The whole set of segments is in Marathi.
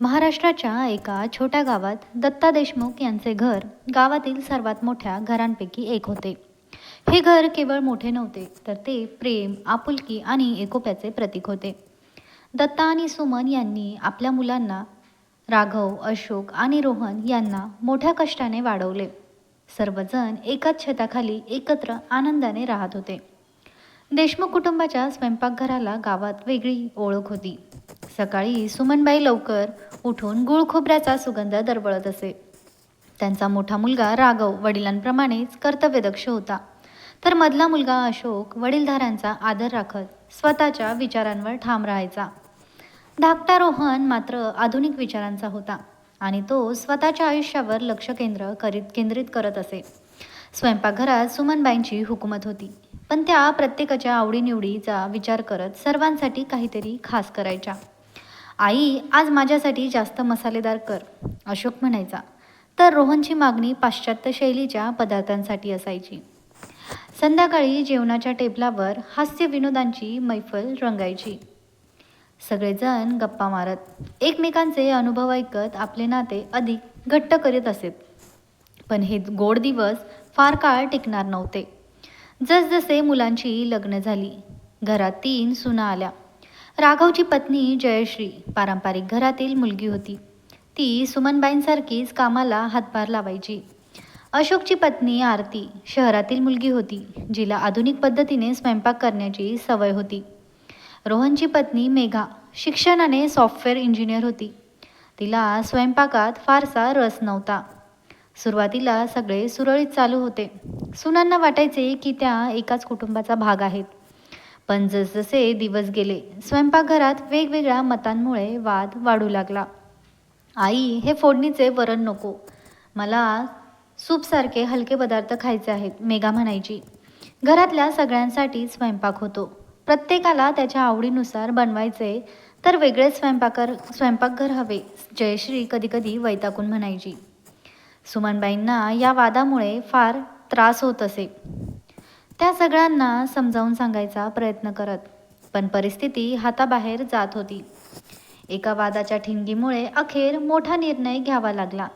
महाराष्ट्राच्या एका छोट्या गावात दत्ता देशमुख यांचे घर गावातील सर्वात मोठ्या घरांपैकी एक होते. हे घर केवळ मोठे नव्हते तर ते प्रेम आपुलकी आणि एकोप्याचे प्रतीक होते. दत्ता आणि सुमन यांनी आपल्या मुलांना राघव अशोक आणि रोहन यांना मोठ्या कष्टाने वाढवले. सर्वजण एकाच छताखाली एकत्र आनंदाने राहत होते. देशमुख कुटुंबाच्या स्वयंपाकघराला गावात वेगळी ओळख होती. सकाळी सुमनबाई लवकर उठून गुळ खोबऱ्याचा सुगंध दरवळत असे. त्यांचा मोठा मुलगा राघव वडिलांप्रमाणेच कर्तव्यदक्ष होता. तर मधला मुलगा अशोक वडीलधाऱ्यांचा आदर राखत स्वतःच्या विचारांवर ठाम राहायचा. धाकटा रोहन मात्र आधुनिक विचारांचा होता आणि तो स्वतःच्या आयुष्यावर लक्ष केंद्र करीत केंद्रित करत असे. स्वयंपाकघरात सुमनबाईंची हुकूमत होती पण त्या प्रत्येकाच्या आवडीनिवडीचा विचार करत सर्वांसाठी काहीतरी खास करायच्या. आई आज माझ्यासाठी जास्त मसालेदार कर अशोक म्हणायचा. तर रोहनची मागणी पाश्चात्य शैलीच्या पदार्थांसाठी असायची. संध्याकाळी जेवणाच्या टेबलावर हास्य विनोदांची मैफल रंगायची. सगळेजण गप्पा मारत एकमेकांचे अनुभव ऐकत आपले नाते अधिक घट्ट करीत असेत पण हे गोड दिवस फार काळ टिकणार नव्हते. जसजसे मुलांची लग्न झाली घरात तीन सुना आल्या. राघवची पत्नी जयश्री पारंपरिक घरातील मुलगी होती. ती सुमनबाईंसारखीच कामाला हातभार लावायची. अशोकची पत्नी आरती शहरातील मुलगी होती जिला आधुनिक पद्धतीने स्वयंपाक करण्याची सवय होती. रोहनची पत्नी मेघा शिक्षणाने सॉफ्टवेअर इंजिनियर होती. तिला स्वयंपाकात फारसा रस नव्हता. सुरुवातीला सगळे सुरळीत चालू होते. सुनांना वाटायचे की त्या एकाच कुटुंबाचा भाग आहेत. पण जसजसे दिवस गेले स्वयंपाकघरात वेगवेगळ्या मतांमुळे वाद वाढू लागला. आई हे फोडणीचे वरण नको. मला सूपसारखे हलके पदार्थ खायचे आहेत मेघा म्हणायची. घरातल्या सगळ्यांसाठी स्वयंपाक होतो. प्रत्येकाला त्याच्या आवडीनुसार बनवायचे तर वेगळे स्वयंपाकर स्वयंपाकघर हवे जयश्री कधीकधी वैतागून म्हणायची. सुमनबाईंना या वादामुळे फार त्रास होत असे. त्या सगळ्यांना समजावून सांगायचा प्रयत्न करत पण परिस्थिती हाताबाहेर जात होती. एका वादाच्या ठिणगीमुळे अखेर मोठा निर्णय घ्यावा लागला.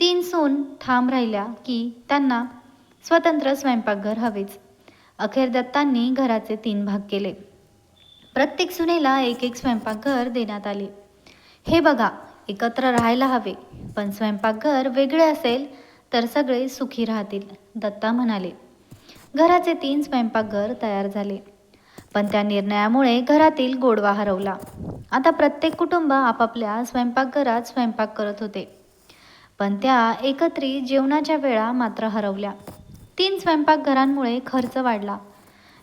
तीन सून ठाम राहिल्या की त्यांना स्वतंत्र स्वयंपाकघर हवेच. अखेर दत्तांनी घराचे तीन भाग केले. प्रत्येक सुनेला एक एक स्वयंपाकघर देण्यात आले. हे बघा एकत्र राहायला हवे पण स्वयंपाकघर वेगळे असेल तर सगळे सुखी राहतील दत्ता म्हणाले. घराचे तीन स्वयंपाकघर तयार झाले. पण त्या निर्णयामुळे घरातील गोडवा हरवला. आता प्रत्येक कुटुंब आपापल्या स्वयंपाकघरात स्वयंपाक करत होते. पण त्या एकत्रित जेवणाच्या वेळा मात्र हरवल्या. तीन स्वयंपाकघरांमुळे खर्च वाढला.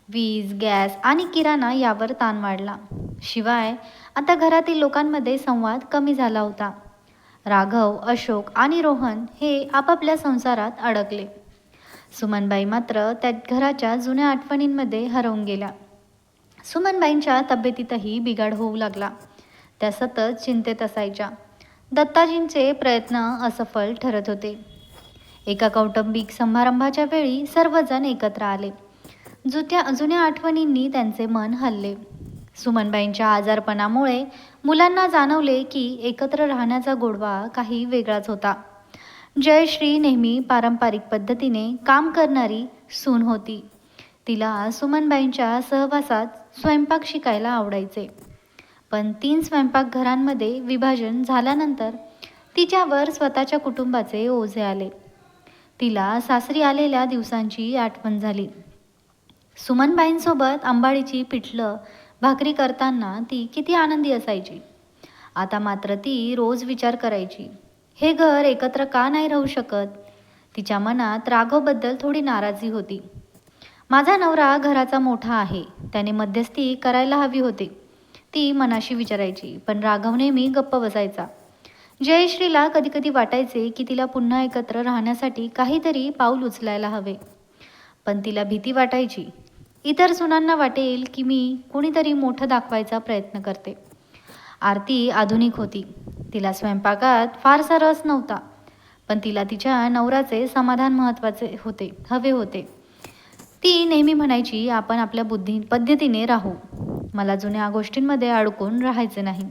वीज गॅस आणि किराणा यावर ताण वाढला. शिवाय आता घरातील लोकांमध्ये संवाद कमी झाला होता. राघव अशोक आणि रोहन हे आपापल्या संसारात अडकले. सुमनबाई मात्र त्या घराच्या जुन्या आठवणींमध्ये हरवून गेल्या. सुमनबाईंच्या तब्येतीतही बिघाड होऊ लागला. त्या सतत चिंतेत असायच्या. दत्ताजींचे प्रयत्न असफल ठरत होते. एका कौटुंबिक समारंभाच्या वेळी सर्वजण एकत्र आले. जुत्या जुन्या आठवणींनी त्यांचे मन हल्ले. सुमनबाईंच्या आजारपणामुळे मुलांना जाणवले की एकत्र राहण्याचा गोडवा काही वेगळाच होता. जयश्री नेहमी पारंपरिक पद्धतीने काम करणारी सून होती. तिला सुमनबाईंच्या सहवासात स्वयंपाक शिकायला आवडायचे. पण तीन स्वयंपाकघरांमध्ये विभाजन झाल्यानंतर तिच्यावर स्वतःच्या कुटुंबाचे ओझे आले. तिला सासरी आलेल्या दिवसांची आठवण झाली. सुमनबाईंसोबत आंबाडीची पिठलं भाकरी करताना ती किती आनंदी असायची. आता मात्र ती रोज विचार करायची. हे घर एकत्र का नाही राहू शकत? तिच्या मनात राघवबद्दल थोडी नाराजी होती. माझा नवरा घराचा मोठा आहे. त्याने मध्यस्थी करायला हवी होती. ती मनाशी विचारायची पण राघव नेहमी गप्प बसायचा. जयश्रीला कधीकधी वाटायचे की तिला पुन्हा एकत्र राहण्यासाठी काहीतरी पाऊल उचलायला हवे. पण तिला भीती वाटायची. इतर सुनांना वाटेल की मी कुणीतरी मोठं दाखवायचा प्रयत्न करते. आरती आधुनिक होती. तिला स्वयंपाकात फारसा रस नव्हता पण तिला तिच्या नवऱ्याचे समाधान महत्त्वाचे होते हवे होते. ती नेहमी म्हणायची आपण आपल्या बुद्धी पद्धतीने राहू. मला जुन्या गोष्टींमध्ये अडकून राहायचे नाही.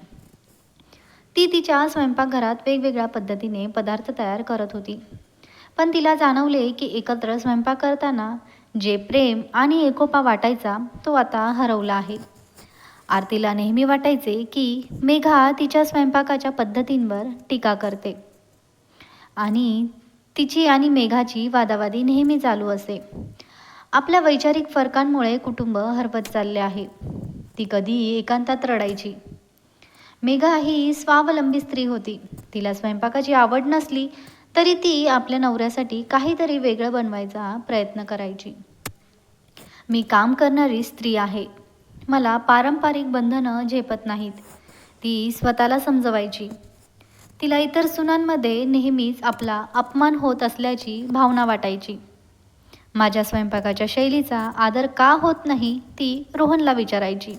ती तिच्या स्वयंपाकघरात वेगवेगळ्या पद्धतीने पदार्थ तयार करत होती. पण तिला जाणवले की एकत्र स्वयंपाक करताना जे प्रेम आणि एकोपा वाटायचा तो आता हरवला आहे. आरतीला नेहमी वाटायचे की मेघा तिच्या स्वयंपाकाच्या पद्धतींवर टीका करते. आणि तिची आणि मेघाची वादावादी नेहमी चालू असे. आपल्या वैचारिक फरकांमुळे कुटुंब हरवत चालले आहे. ती कधी एकांतात रडायची. मेघा ही स्वावलंबी स्त्री होती. तिला स्वयंपाकाची आवड नसली तरी ती आपल्या नवऱ्यासाठी काहीतरी वेगळं बनवायचा प्रयत्न करायची. मी काम करणारी स्त्री आहे. मला पारंपरिक बंधनं झेपत नाहीत. ती स्वतःला समजवायची. तिला इतर सुनांमध्ये नेहमीच आपला अपमान होत असल्याची भावना वाटायची. माझ्या स्वयंपाकाच्या शैलीचा आदर का होत नाही ती रोहनला विचारायची.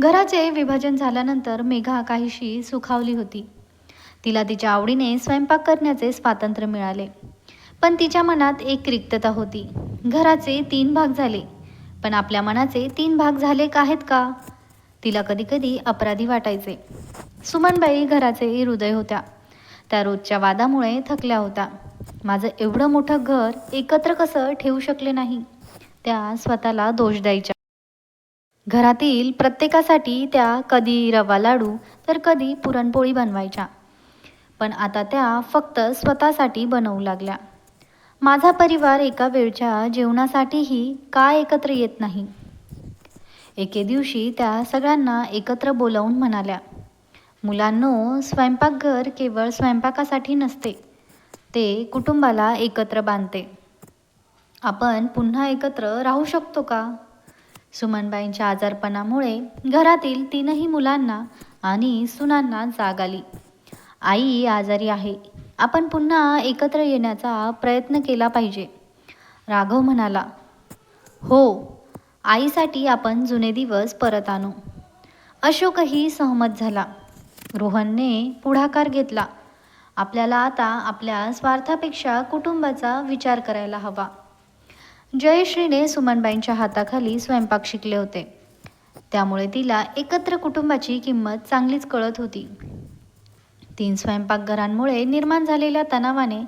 घराचे विभाजन झाल्यानंतर मेघा काहीशी सुखावली होती. तिला तिच्या आवडीने स्वयंपाक करण्याचे स्वातंत्र्य मिळाले. पण तिच्या मनात एक रिक्तता होती. घराचे तीन भाग झाले. पण आपल्या मनाचे तीन भाग झाले का आहेत का? तिला कधीकधी अपराधी वाटायचे. सुमनबाई घराचे हृदय होत्या. त्या रोजच्या वादामुळे थकल्या होत्या. माझं एवढं मोठं घर एकत्र कसं ठेवू शकले नाही? त्या स्वतःला दोष द्यायच्या. घरातील प्रत्येकासाठी त्या कधी रवा लाडू तर कधी पुरणपोळी बनवायच्या. पण आता त्या फक्त स्वतःसाठी बनवू लागल्या. माझा परिवार एका वेळच्या जेवणासाठीही का एकत्र येत नाही? एके दिवशी त्या सगळ्यांना एकत्र बोलावून म्हणाल्या मुलांनो स्वयंपाकघर केवळ स्वयंपाकासाठी नसते ते कुटुंबाला एकत्र बांधते. आपण पुन्हा एकत्र राहू शकतो का? सुमनबाईंच्या आजारपणामुळे घरातील तीनही मुलांना आणि सुनांना जाग आली. आई आजारी आहे. आपण पुन्हा एकत्र येण्याचा प्रयत्न केला पाहिजे. राघव म्हणाला हो आईसाठी आपण जुने दिवस परत आणू. अशोकही सहमत झाला. रोहनने पुढाकार घेतला. आपल्याला आता आपल्या स्वार्थापेक्षा कुटुंबाचा विचार करायला हवा. जयश्रीने सुमनबाईंच्या हाताखाली स्वयंपाक शिकले होते. त्यामुळे तिला एकत्र कुटुंबाची किंमत चांगलीच कळत होती. तीन स्वयंपाकघरांमुळे निर्माण झालेल्या तणावाने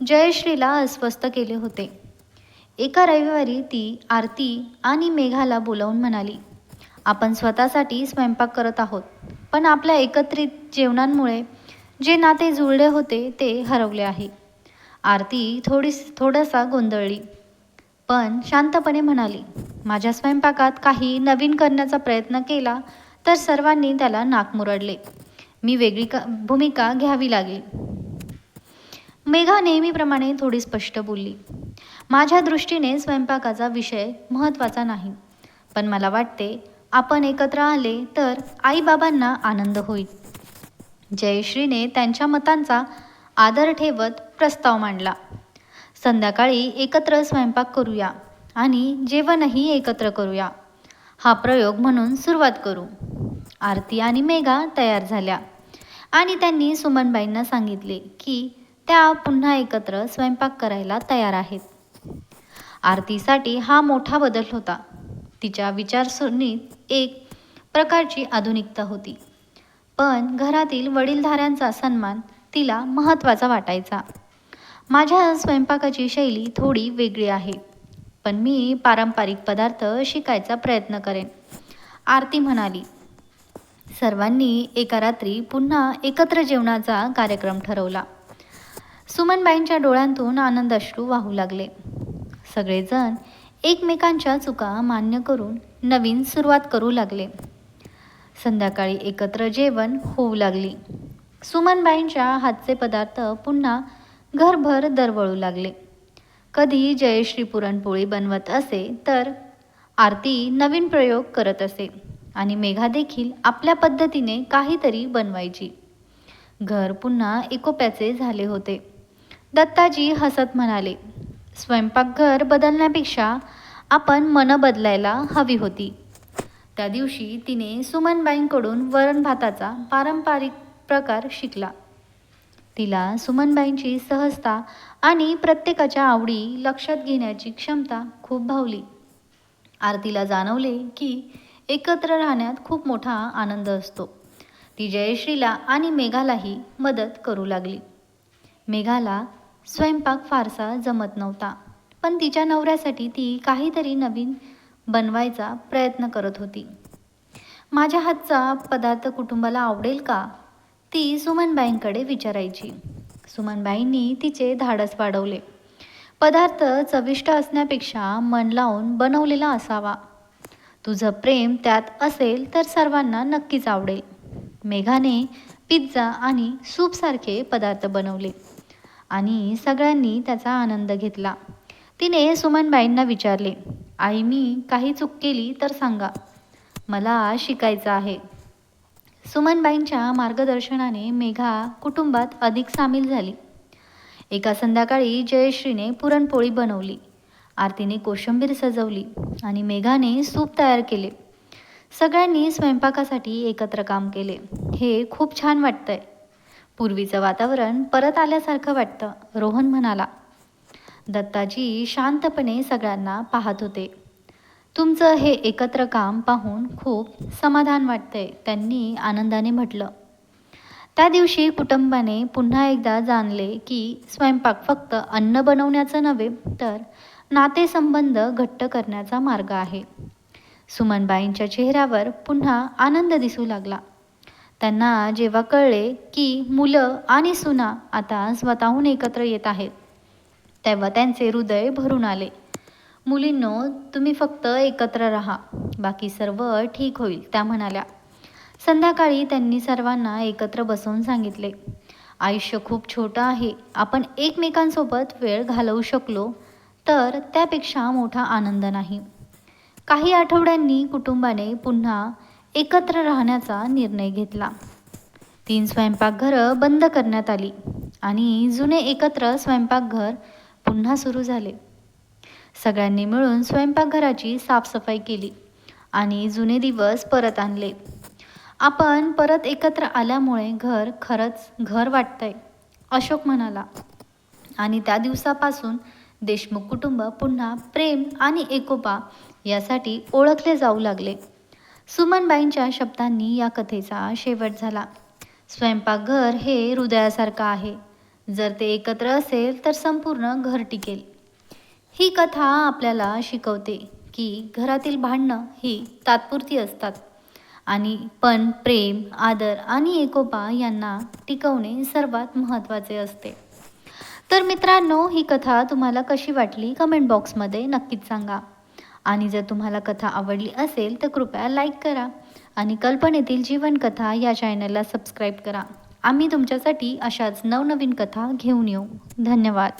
जयश्रीला अस्वस्थ केले होते. एका रविवारी ती आरती आणि मेघाला बोलावून म्हणाली आपण स्वतःसाठी स्वयंपाक करत आहोत पण आपल्या एकत्रित जेवणांमुळे जे नाते जुळले होते ते हरवले आहे. आरती थोडी थोडासा गोंधळली पण शांतपणे म्हणाली माझ्या स्वयंपाकात काही नवीन करण्याचा प्रयत्न केला तर सर्वांनी त्याला नाक मुरडले. मी वेगळी का भूमिका घ्यावी लागेल. मेघा नेहमीप्रमाणे थोडी स्पष्ट बोलली. माझ्या दृष्टीने स्वयंपाकाचा विषय महत्त्वाचा नाही पण मला वाटते आपण एकत्र आले तर आईबाबांना आनंद होईल. जयश्रीने त्यांच्या मतांचा आदर ठेवत प्रस्ताव मांडला. संध्याकाळी एकत्र स्वयंपाक करूया आणि जेवणही एकत्र करूया. हा प्रयोग म्हणून सुरुवात करू. आरती आणि मेघा तयार झाल्या. आणि त्यांनी सुमनबाईंना सांगितले की त्या पुन्हा एकत्र स्वयंपाक करायला तयार आहेत. आरतीसाठी हा मोठा बदल होता. तिच्या विचारसरणीत एक प्रकारची आधुनिकता होती. पण घरातील वडीलधाऱ्यांचा सन्मान तिला महत्त्वाचा वाटायचा. माझ्या स्वयंपाकाची शैली थोडी वेगळी आहे पण मी पारंपरिक पदार्थ शिकायचा प्रयत्न करेन. आरती म्हणाली सर्वांनी एका रात्री पुन्हा एकत्र जेवणाचा कार्यक्रम ठरवला. सुमनबाईंच्या डोळ्यांतून आनंद अश्रू वाहू लागले. सगळेजण एकमेकांच्या चुका मान्य करून नवीन सुरुवात करू लागले. संध्याकाळी एकत्र जेवण होऊ लागली. सुमनबाईंच्या हातचे पदार्थ पुन्हा घरभर दरवळू लागले. कधी जयश्री पुरणपोळी बनवत असे तर आरती नवीन प्रयोग करत असे. आणि मेघा देखील आपल्या पद्धतीने काहीतरी बनवायची. घर पुन्हा एकोप्याचे झाले होते. दत्ताजी हसत म्हणाले स्वयंपाकघर बदलण्यापेक्षा आपण मनं बदलायला हवी होती. त्या दिवशी तिने सुमनबाईंकडून वरण भाताचा पारंपरिक प्रकार शिकला. तिला सुमनबाईंची सहजता आणि प्रत्येकाच्या आवडी लक्षात घेण्याची क्षमता खूप भावली. आरतीला जाणवले की एकत्र राहण्यात खूप मोठा आनंद असतो. ती जयश्रीला आणि मेघालाही मदत करू लागली. मेघाला स्वयंपाक फारसा जमत नव्हता पण तिच्या नवऱ्यासाठी ती काहीतरी नवीन बनवायचा प्रयत्न करत होती. माझ्या हातचा पदार्थ कुटुंबाला आवडेल का? ती सुमनबाईंकडे विचारायची. सुमनबाईंनी तिचे धाडस वाढवले. पदार्थ चविष्ट असण्यापेक्षा मन लावून बनवलेला असावा. तुझं प्रेम त्यात असेल तर सर्वांना नक्कीच आवडेल. मेघाने पिझ्झा आणि सूपसारखे पदार्थ बनवले आणि सगळ्यांनी त्याचा आनंद घेतला. तिने सुमनबाईंना विचारले आई मी काही चूक केली तर सांगा. मला शिकायचं आहे. सुमनबाईंच्या मार्गदर्शनाने मेघा कुटुंबात अधिक सामील झाली. एका संध्याकाळी जयश्रीने पुरणपोळी बनवली. आरतीने कोशिंबीर सजवली आणि मेघाने सूप तयार केले. सगळ्यांनी स्वयंपाकासाठी एकत्र काम केले. हे खूप छान वाटतंय. पूर्वीचं वातावरण परत आल्यासारखं वाटतं रोहन म्हणाला. दत्ताजी शांतपणे सगळ्यांना पाहत होते. तुमचं हे एकत्र काम पाहून खूप समाधान वाटतंय त्यांनी आनंदाने म्हटलं. त्या दिवशी कुटुंबाने पुन्हा एकदा जाणले की स्वयंपाक फक्त अन्न बनवण्याचं नव्हे तर नातेसंबंध घट्ट करण्याचा मार्ग आहे. सुमनबाईंच्या चेहऱ्यावर पुन्हा आनंद दिसू लागला. त्यांना जेव्हा कळले की मुलं आणि सुना आता स्वतःहून एकत्र येत आहेत तेव्हा त्यांचे हृदय भरून आले. मुलींनो तुम्ही फक्त एकत्र राहा. बाकी सर्व ठीक होईल त्या म्हणाल्या. संध्याकाळी त्यांनी सर्वांना एकत्र बसवून सांगितले. आयुष्य खूप छोटं आहे. आपण एकमेकांसोबत वेळ घालवू शकलो तर त्यापेक्षा मोठा आनंद नाही. काही आठवड्यांनी कुटुंबाने पुन्हा एकत्र राहण्याचा निर्णय घेतला. तीन स्वयंपाकघरं बंद करण्यात आली आणि जुने एकत्र स्वयंपाकघर पुन्हा सुरू झाले. सगळ्यांनी मिळून स्वयंपाकघराची साफसफाई केली आणि जुने दिवस परत आणले. आपण परत एकत्र आल्यामुळे घर खरंच घर वाटतंय अशोक म्हणाला. आणि त्या दिवसापासून देशमुख कुटुंब पुन्हा प्रेम आणि एकोपा यासाठी ओळखले जाऊ लागले. सुमनबाईंच्या शब्दांनी या कथेचा शेवट झाला. स्वयंपाकघर हे हृदयासारखं आहे. जर ते एकत्र असेल तर संपूर्ण घर टिकेल. ही कथा आपल्याला शिकवते की घरातील भांडणं ही तात्पुरती असतात. आणि पण प्रेम आदर आणि एकोपा यांना टिकवणे सर्वात महत्त्वाचे असते. तर मित्रांनो ही कथा तुम्हाला कशी वाटली? कमेंट बॉक्समध्ये नक्कीच सांगा. आणि जर तुम्हाला कथा आवडली असेल तर कृपया लाईक करा. आणि कल्पनेतील जीवनकथा या चॅनलला सबस्क्राईब करा. आम्ही तुमच्यासाठी अशाच नवनवीन कथा घेऊन येऊ. धन्यवाद.